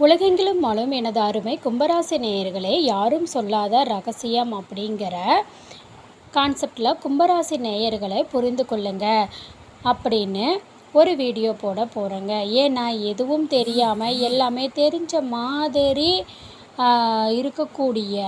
உலகெங்கிலும் வாழும் எனது அருமை கும்பராசி நேயர்களே யாரும் சொல்லாத ரகசியம் அப்படிங்கிற கான்செப்டில் கும்பராசி நேயர்களை புரிந்து கொள்ளுங்க அப்படின்னு ஒரு வீடியோ போட போகிறேங்க ஏன்னா எதுவும் தெரியாமல் எல்லாமே தெரிஞ்ச மாதிரி இருக்கக்கூடிய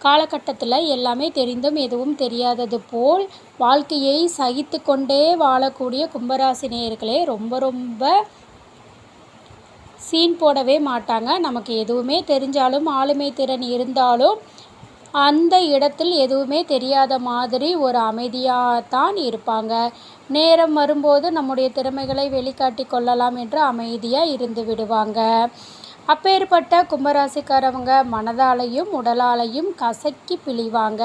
காலகட்டத்தில் எல்லாமே தெரிந்தும் எதுவும் தெரியாதது போல் வாழ்க்கையை சகித்து கொண்டே வாழக்கூடிய கும்பராசினியர்களே ரொம்ப ரொம்ப சீன் போடவே மாட்டாங்க. நமக்கு எதுவுமே தெரிஞ்சாலும் ஆளுமை திறன் இருந்தாலும் அந்த இடத்தில் எதுவுமே தெரியாத மாதிரி ஒரு அமைதியாக தான் இருப்பாங்க. நேரம் வரும்போது நம்முடைய திறமைகளை வெளிக்காட்டி கொள்ளலாம் என்று அமைதியாக இருந்து விடுவாங்க. அப்பேற்பட்ட கும்பராசிக்காரவங்க மனதாலையும் உடலாலையும் கசக்கி பிழிவாங்க.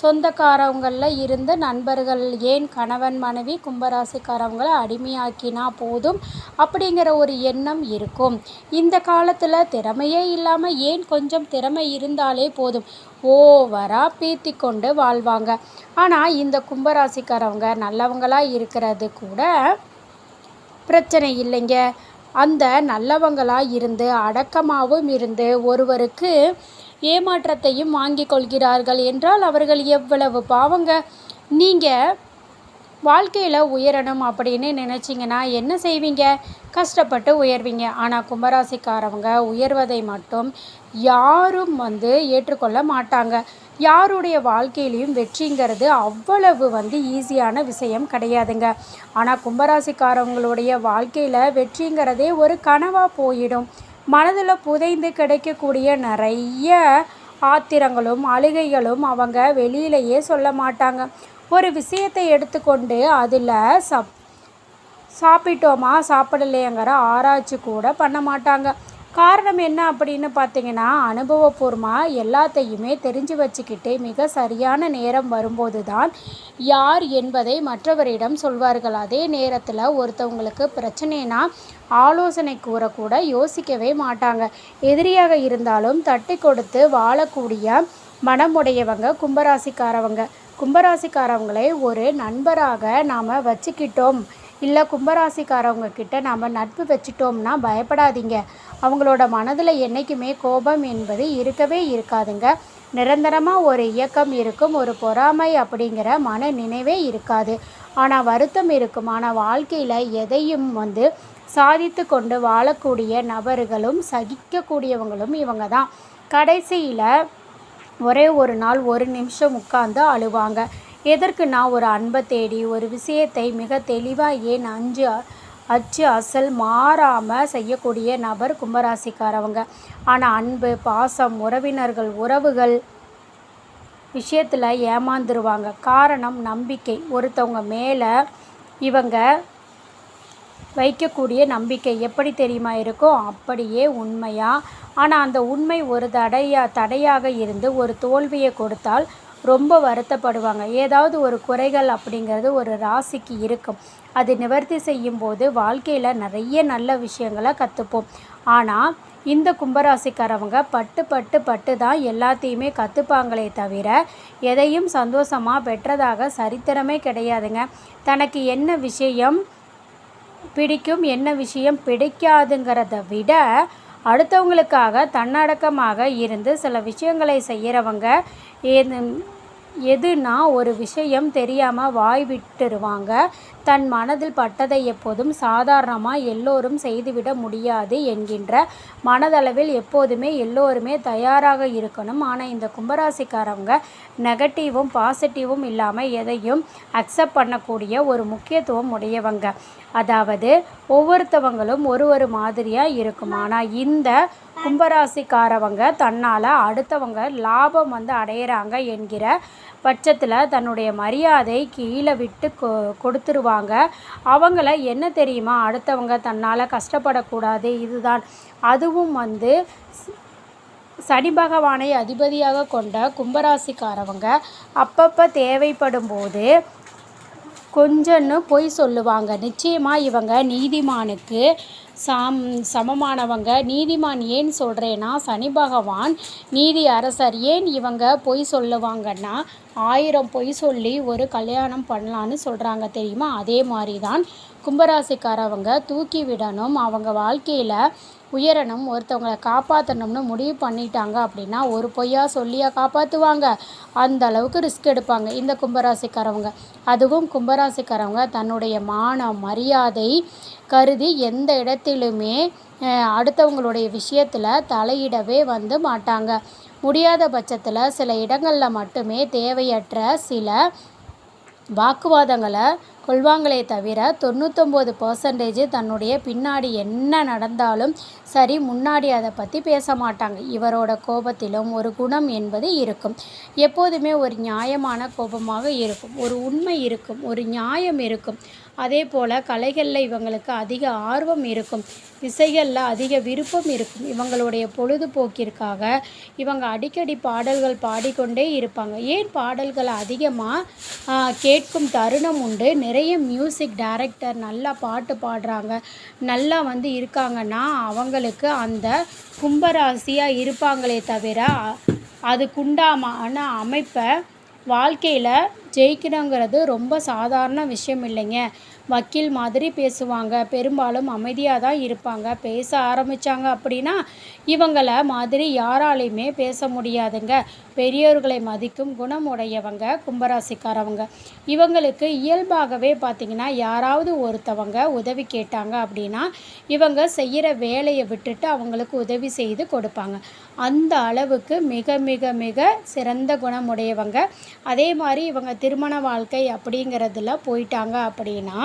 சொந்தக்காரவங்களில் இருந்த நண்பர்கள் ஏன் கணவன் மனைவி கும்பராசிக்காரவங்களை அடிமையாக்கினா போதும் அப்படிங்கிற ஒரு எண்ணம் இருக்கும். இந்த காலத்தில் திறமையே இல்லாமல் ஏன் கொஞ்சம் திறமை இருந்தாலே போதும்? ஓவராக பீத்தி கொண்டு வாழ்வாங்க. ஆனால் இந்த கும்பராசிக்காரவங்க நல்லவங்களாக இருக்கிறது கூட பிரச்சனை இல்லைங்க. அந்த நல்லவங்களாக இருந்து அடக்கமாகவும் இருந்து ஒருவருக்கு ஏமாற்றத்தையும் வாங்கி கொள்கிறார்கள் என்றால் அவர்கள் எவ்வளவு பாவங்க? நீங்கள் வாழ்க்கையில் உயரணும் அப்படின்னு நினச்சிங்கன்னா என்ன செய்வீங்க? கஷ்டப்பட்டு உயர்வீங்க. ஆனால் கும்பராசிக்காரவங்க உயர்வதை மட்டும் யாரும் வந்து ஏற்றுக்கொள்ள மாட்டாங்க. யாருடைய வாழ்க்கையிலையும் வெற்றிங்கிறது அவ்வளவு வந்து ஈஸியான விஷயம் கிடையாதுங்க. ஆனால் கும்பராசிக்காரவங்களுடைய வாழ்க்கையில் வெற்றிங்கிறதே ஒரு கனவாக போயிடும். மனதில் புதைந்து கிடைக்கக்கூடிய நிறைய ஆத்திரங்களும் அழுகைகளும் அவங்க வெளியிலேயே சொல்ல மாட்டாங்க. ஒரு விஷயத்தை எடுத்துக்கொண்டு அதில் சப் சாப்பிட்டோமா சாப்பிடலையங்கிற ஆராய்ச்சி கூட பண்ண மாட்டாங்க. காரணம் என்ன அப்படின்னு பார்த்தீங்கன்னா அனுபவபூர்வமாக எல்லாத்தையுமே தெரிஞ்சு வச்சுக்கிட்டு மிக சரியான நேரம் வரும்போது தான் யார் என்பதை மற்றவரிடம் சொல்வார்கள். அதே நேரத்தில் ஒருத்தவங்களுக்கு பிரச்சனைனா ஆலோசனை கூறக்கூட யோசிக்கவே மாட்டாங்க. எதிரியாக இருந்தாலும் தட்டி கொடுத்து வாழக்கூடிய மனமுடையவங்க கும்பராசிக்காரவங்க. கும்பராசிக்காரவங்களை ஒரு நண்பராக நாம் வச்சுக்கிட்டோம். இல்லை கும்பராசிக்காரவங்க கிட்ட நாம் நட்பு வச்சிட்டோம்னா பயப்படாதீங்க. அவங்களோட மனதில் என்றைக்குமே கோபம் என்பது இருக்கவே இருக்காதுங்க. நிரந்தரமாக ஒரு இயக்கம் இருக்கும் ஒரு பொறாமை அப்படிங்கிற மன நினைவே இருக்காது. ஆனால் வருத்தம் இருக்கும் ஆனால் வாழ்க்கையில் எதையும் வந்து சாதித்து கொண்டு வாழக்கூடிய நபர்களும் சகிக்கக்கூடியவங்களும் இவங்க தான். கடைசியில் ஒரே ஒரு நாள் ஒரு நிமிஷம் உட்காந்து அழுவாங்க. எதற்கு நான் ஒரு அன்பை தேடி ஒரு விஷயத்தை மிக தெளிவாக ஏன் அஞ்சு அச்சு அசல் மாறாமல் செய்யக்கூடிய நபர் கும்பராசிக்காரவங்க. ஆனால் அன்பு பாசம் உறவினர்கள் உறவுகள் விஷயத்தில் ஏமாந்துருவாங்க. காரணம் நம்பிக்கை. ஒருத்தவங்க மேலே இவங்க வைக்கக்கூடிய நம்பிக்கை எப்படி தெரியுமா இருக்கும் அப்படியே உண்மையாக ஆனால் அந்த உண்மை ஒரு தடையா தடையாக இருந்து ஒரு தோல்வியை கொடுத்தால் ரொம்ப வருத்தப்படுவாங்க. ஏதாவது ஒரு குறைகள் அப்படிங்கிறது ஒரு ராசிக்கு இருக்கும். அது நிவர்த்தி செய்யும் போது வாழ்க்கையில் நிறைய நல்ல விஷயங்களை கற்றுப்போம் ஆனால் இந்த கும்பராசிக்காரவங்க பட்டு பட்டு பட்டு தான் எல்லாத்தையுமே கற்றுப்பாங்களே தவிர எதையும் சந்தோஷமாக பெற்றதாக சரித்திரமே கிடையாதுங்க. தனக்கு என்ன விஷயம்? பிடிக்கும் என்ன விஷயம் பிடிக்காதுங்கிறத விட அடுத்தவங்களுக்காக தன்னடக்கமாக இருந்து சில விஷயங்களை செய்கிறவங்க எது எதுனா ஒரு விஷயம் தெரியாமல் வாய் விட்டுருவாங்க. தன் மனதில் பட்டதை எப்போதும் சாதாரணமாக எல்லோரும் செய்துவிட முடியாது என்கின்ற மனதளவில் எப்போதுமே எல்லோருமே தயாராக இருக்கணும். ஆனால் இந்த கும்பராசிக்காரவங்க நெகட்டிவும் பாசிட்டிவும் இல்லாமல் எதையும் அக்செப்ட் பண்ணக்கூடிய ஒரு முக்கியத்துவம் உடையவங்க. அதாவது ஒவ்வொருத்தவங்களும் ஒரு ஒரு மாதிரியாக இருக்கும். ஆனால் இந்த கும்பராசிக்காரவங்க தன்னால் அடுத்தவங்க லாபம் வந்து அடையிறாங்க என்கிற பட்சத்தில் தன்னுடைய மரியாதை கீழே விட்டு கொ கொடுத்துருவாங்க. அவங்கள என்ன தெரியுமா? அடுத்தவங்க தன்னால் கஷ்டப்படக்கூடாது. இதுதான். அதுவும் வந்து சனி பகவானை அதிபதியாக கொண்ட கும்பராசிக்காரவங்க அப்பப்போ தேவைப்படும் போது கொஞ்சன்னு பொய் சொல்லுவாங்க. நிச்சயமாக இவங்க நீதிமானுக்கு சம் சமமானவங்க. நீதிமான் ஏன் சொல்கிறேன்னா சனி பகவான் நீதி அரசர் ஏன் இவங்க பொய் சொல்லுவாங்கன்னா ஆயிரம் பொய் சொல்லி ஒரு கல்யாணம் பண்ணலான்னு சொல்கிறாங்க தெரியுமா? அதே மாதிரி தான் கும்பராசிக்காரவங்க தூக்கி விடணும். அவங்க வாழ்க்கையில் உயரணும். ஒருத்தவங்களை காப்பாற்றணும்னு முடிவு பண்ணிட்டாங்க அப்படின்னா ஒரு பொய்யா சொல்லியா காப்பாற்றுவாங்க அந்த அளவுக்கு ரிஸ்க் எடுப்பாங்க இந்த கும்பராசிக்காரவங்க. அதுவும் கும்பராசிக்காரவங்க தன்னுடைய மானம் மரியாதை கருதி எந்த இடத்திலுமே அடுத்தவங்களுடைய விஷயத்தில் தலையிடவே வந்து மாட்டாங்க. முடியாத பட்சத்தில் சில இடங்களில் மட்டுமே தேவையற்ற சில வாக்குவாதங்களை கொள்வாங்களே தவிர தொண்ணூத்தொம்பது பர்சன்டேஜ் தன்னுடைய பின்னாடி என்ன நடந்தாலும் சரி முன்னாடி அதை பற்றி பேச மாட்டாங்க. இவரோட கோபத்திலும் ஒரு குணம் என்பது இருக்கும். எப்போதுமே ஒரு நியாயமான கோபமாக இருக்கும். ஒரு உண்மை இருக்கும். ஒரு நியாயம் இருக்கும். அதே போல் கலைகளில் இவங்களுக்கு அதிக ஆர்வம் இருக்கும் இசைகளில் அதிக விருப்பம் இருக்கும். இவங்களுடைய பொழுதுபோக்கிற்காக இவங்க அடிக்கடி பாடல்கள் பாடிக்கொண்டே இருப்பாங்க. ஏன் பாடல்களை அதிகமாக கேட்கும் தருணம் உண்டு? நிறைய மியூசிக் டைரக்டர் நல்லா பாட்டு பாடுறாங்க. நல்லா வந்து இருக்காங்கன்னா அவங்களுக்கு அந்த கும்பராசியாக இருப்பாங்களே தவிர அதுக்குண்டாமான அமைப்பை வாழ்க்கையில் ஜெயிக்கணுங்கிறது ரொம்ப சாதாரண விஷயம் இல்லைங்க. வக்கீல் மாதிரி பேசுவாங்க. பெரும்பாலும் அமைதியாக தான் இருப்பாங்க. பேச ஆரம்பித்தாங்க அப்படின்னா இவங்களை மாதிரி யாராலையுமே பேச முடியாதுங்க. பெரியோர்களை மதிக்கும் குணம் உடையவங்க கும்பராசிக்காரவங்க. இவங்களுக்கு இயல்பாகவே பார்த்திங்கன்னா யாராவது ஒருத்தவங்க உதவி கேட்டாங்க அப்படின்னா இவங்க செய்கிற வேலையை விட்டுட்டு அவங்களுக்கு உதவி செய்து கொடுப்பாங்க. அந்த அளவுக்கு மிக மிக மிக சிறந்த குணமுடையவங்க அதே மாதிரி இவங்க திருமண வாழ்க்கை அப்படிங்கிறதுல போயிட்டாங்க அப்படின்னா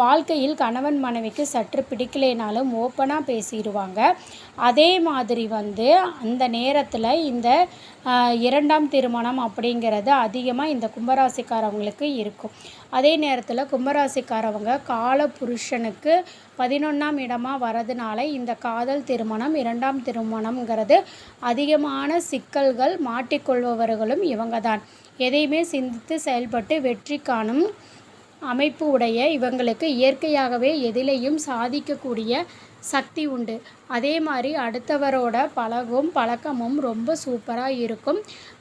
வாழ்க்கையில் கணவன் மனைவிக்கு சற்று பிடிக்கலைனாலும் ஓப்பனாக பேசிடுவாங்க. அதே மாதிரி வந்து அந்த நேரத்தில் இந்த இரண்டாம் திருமணம் அப்படிங்கிறது அதிகமாக இந்த கும்பராசிக்காரவங்களுக்கு இருக்கும். அதே நேரத்தில் கும்பராசிக்காரவங்க கால புருஷனுக்கு பதினொன்றாம் இடமாக வரதுனால இந்த காதல் திருமணம் இரண்டாம் திருமணம்ங்கிறது அதிகமான சிக்கல்கள் மாட்டிக்கொள்பவர்களும் இவங்க தான் எதையுமே சிந்தித்து செயல்பட்டு வெற்றி காணும் அமைப்பு உடைய இவங்களுக்கு இயற்கையாகவே எதிலையும் சாதிக்கக்கூடிய சக்தி உண்டு. அதே மாதிரி அடுத்தவரோட பழகும் பழக்கமும் ரொம்ப சூப்பராக இருக்கும்.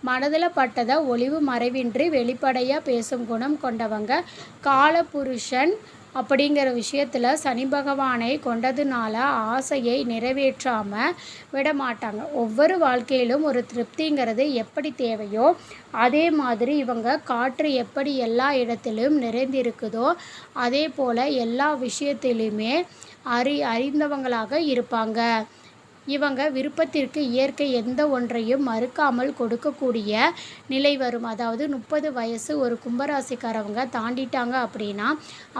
மனதில் பட்டதை ஒளிவு மறைவின்றி வெளிப்படையாக பேசும் குணம் கொண்டவங்க. காலபுருஷன் அப்படிங்கிற விஷயத்தில் சனி பகவானை கொண்டதுனால ஆசையை நிறைவேற்றாமல் விட மாட்டாங்க ஒவ்வொரு வாழ்க்கையிலும் ஒரு திருப்திங்கிறது எப்படி தேவையோ அதே மாதிரி இவங்க காற்று எப்படி எல்லா இடத்திலும் நிறைந்திருக்குதோ அதே போல் எல்லா விஷயத்திலுமே அறி அறிந்தவங்களாக இருப்பாங்க. இவங்க விருப்பத்திற்கு இயற்கை எந்த ஒன்றையும் மறுக்காமல் கொடுக்கக்கூடிய நிலை வரும். அதாவது முப்பது வயசு ஒரு கும்பராசிக்காரவங்க தாண்டிட்டாங்க அப்படின்னா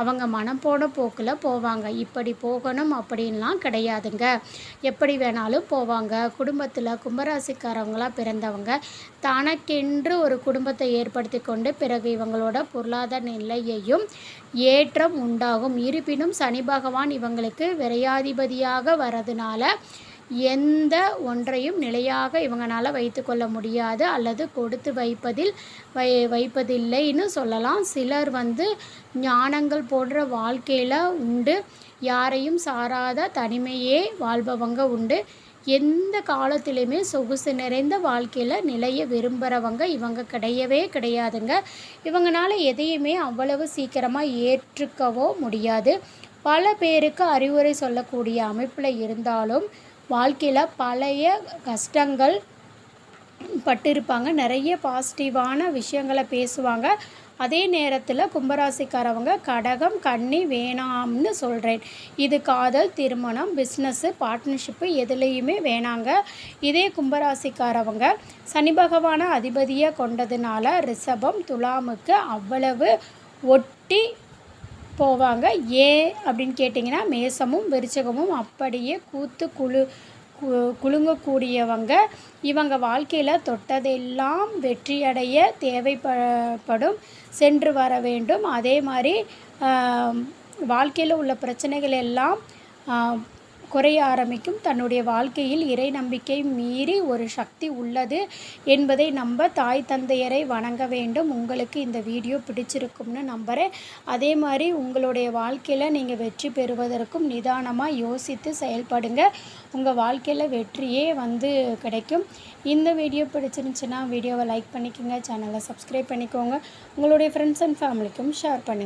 அவங்க மனம் போன போக்கில் போவாங்க. இப்படி போகணும் அப்படின்லாம் கிடையாதுங்க. எப்படி வேணாலும் போவாங்க. குடும்பத்தில் கும்பராசிக்காரவங்களாக பிறந்தவங்க தனக்கென்று ஒரு குடும்பத்தை ஏற்படுத்தி கொண்டு பிறகு இவங்களோட பொருளாதார நிலையையும் ஏற்றம் உண்டாகும். இருப்பினும் சனி பகவான் இவங்களுக்கு விரையாதிபதியாக வரதுனால எந்த ஒன்றையும் நிலையாக இவங்களால் வைத்துக்கொள்ள முடியாது அல்லது கொடுத்து வைப்பதில் வை வைப்பதில்லைன்னு சொல்லலாம். சிலர் வந்து ஞானங்கள் போன்ற வாழ்க்கையில் உண்டு. யாரையும் சாராத தனிமையே வாழ்பவங்க உண்டு. எந்த காலத்திலையுமே சொகுசு நிறைந்த வாழ்க்கையில் நிலைய விரும்புகிறவங்க இவங்க கிடையவே கிடையாதுங்க. இவங்களால எதையுமே அவ்வளவு சீக்கிரமாக ஏற்றுக்கவோ முடியாது. பல பேருக்கு அறிவுரை சொல்லக்கூடிய அமைப்பில் இருந்தாலும் வாழ்க்கையில் பழைய கஷ்டங்கள் பட்டிருப்பாங்க. நிறைய பாசிட்டிவான விஷயங்களை பேசுவாங்க. அதே நேரத்தில் கும்பராசிக்காரவங்க கடகம் கண்ணி வேணாம்னு சொல்கிறேன் இது காதல் திருமணம் பிஸ்னஸ்ஸு பார்ட்னர்ஷிப்பு எதுலேயுமே வேணாங்க. இதே கும்பராசிக்காரவங்க சனி பகவான அதிபதியாக கொண்டதுனால ரிஷபம் துலாமுக்கு அவ்வளவு ஒட்டி போவாங்க. ஏன் அப்படின்னு கேட்டிங்கன்னா மேசமும் விருச்சகமும் அப்படியே கூத்து குழு குலுங்கக்கூடியவங்க. இவங்க வாழ்க்கையில் தொட்டதெல்லாம் வெற்றியடைய தேவைப்படும் சென்று வர வேண்டும். அதே மாதிரி வாழ்க்கையில் உள்ள பிரச்சனைகள் எல்லாம் குறைய ஆரம்பிக்கும். தன்னுடைய வாழ்க்கையில் இறை நம்பிக்கை மீறி ஒரு சக்தி உள்ளது என்பதை நம்ப தாய் தந்தையரை வணங்க வேண்டும். உங்களுக்கு இந்த வீடியோ பிடிச்சிருக்கும்னு நம்புகிறேன் அதே மாதிரி உங்களுடைய வாழ்க்கையில் நீங்கள் வெற்றி பெறுவதற்கும் நிதானமாக யோசித்து செயல்படுங்க. உங்கள் வாழ்க்கையில் வெற்றியே வந்து கிடைக்கும். இந்த வீடியோ பிடிச்சிருந்துச்சுன்னா வீடியோவை லைக் பண்ணிக்கோங்க. சேனலை சப்ஸ்கிரைப் பண்ணிக்கோங்க. உங்களுடைய ஃப்ரெண்ட்ஸ் அண்ட் ஃபேமிலிக்கும் ஷேர் பண்ணுங்கள்